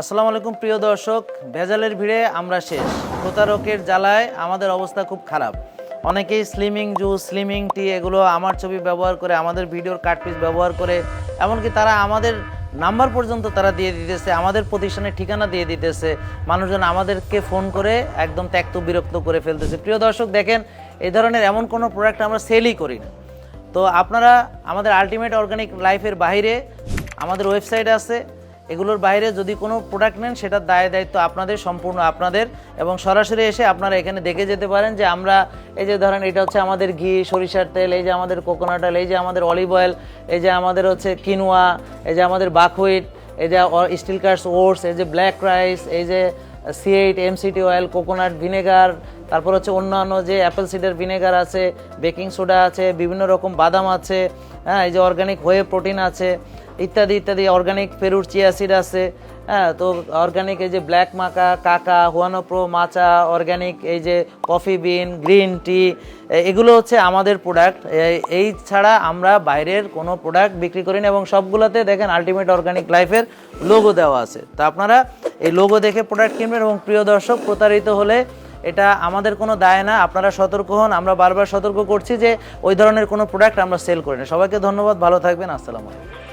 আসসালামু আলাইকুম, প্রিয় দর্শক। ভেজালের ভিড়ে আমরা শেষ। প্রতারকের জ্বালায় আমাদের অবস্থা খুব খারাপ। অনেকেই স্লিমিং জুস স্লিমিং টি এগুলো আমার ছবি ব্যবহার করে, আমাদের ভিডিওর কাটপিস ব্যবহার করে, এমনকি তারা আমাদের নাম্বার পর্যন্ত তারা দিয়ে দিতেছে, আমাদের প্রতিষ্ঠানের ঠিকানা দিয়ে দিতেছে। মানুষজন আমাদেরকে ফোন করে একদম ত্যক্ত, বিরক্ত করে ফেলতেছে। প্রিয় দর্শক, দেখেন এই ধরনের এমন কোনো প্রোডাক্ট আমরা সেলই করি না। তো আপনারা আমাদের আলটিমেট অর্গানিক লাইফের বাইরে আমাদের ওয়েবসাইট আছে। এগুলোর বাইরে যদি কোনো প্রোডাক্ট নেন, সেটার দায় দায়িত্ব আপনাদের, সম্পূর্ণ আপনাদের। এবং সরাসরি এসে আপনারা এখানে দেখে যেতে পারেন যে আমরা এই যে ধরেন এটা হচ্ছে আমাদের ঘি, সরিষার তেল, এই যে আমাদের কোকোনাট অয়েল এই যে আমাদের অলিভ অয়েল এই যে আমাদের হচ্ছে কিনোয়া এই যে আমাদের বাকহুইট এই যে স্টিল কার্স ওটস এই যে ব্ল্যাক রাইস এই যে C eight MCT oil coconut vinegar তারপর হচ্ছে অন্যান্য যে অ্যাপেল সিডার ভিনেগার আছে বেকিং সোডা আছে, বিভিন্ন রকম বাদাম আছে হ্যাঁ এই যে অর্গানিক হয়ে প্রোটিন আছে। ইত্যাদি ইত্যাদি অর্গানিক পেরুর চিয়াসিড আছে হ্যাঁ তো অর্গানিক এই যে ব্ল্যাক মাকা কাকা হুয়ানো প্রো মাচা অর্গানিক এই যে কফি বিন গ্রিন টি এগুলো হচ্ছে আমাদের প্রোডাক্ট এই ছাড়া আমরা বাইরের কোনো প্রোডাক্ট বিক্রি করি না এবং সবগুলোতে দেখেন আলটিমেট অর্গানিক লাইফের লোগো দেওয়া আছে। তো আপনারা এই লোগো দেখে প্রোডাক্ট কিনবেন এবং প্রিয় দর্শক, প্রতারিত হলে এটা আমাদের কোনো দায় না। আপনারা সতর্ক হন, আমরা বারবার সতর্ক করছি যে ওই ধরনের কোনো প্রোডাক্ট আমরা সেল করি না সবাইকে ধন্যবাদ, ভালো থাকবেন, আসসালামু আলাইকুম।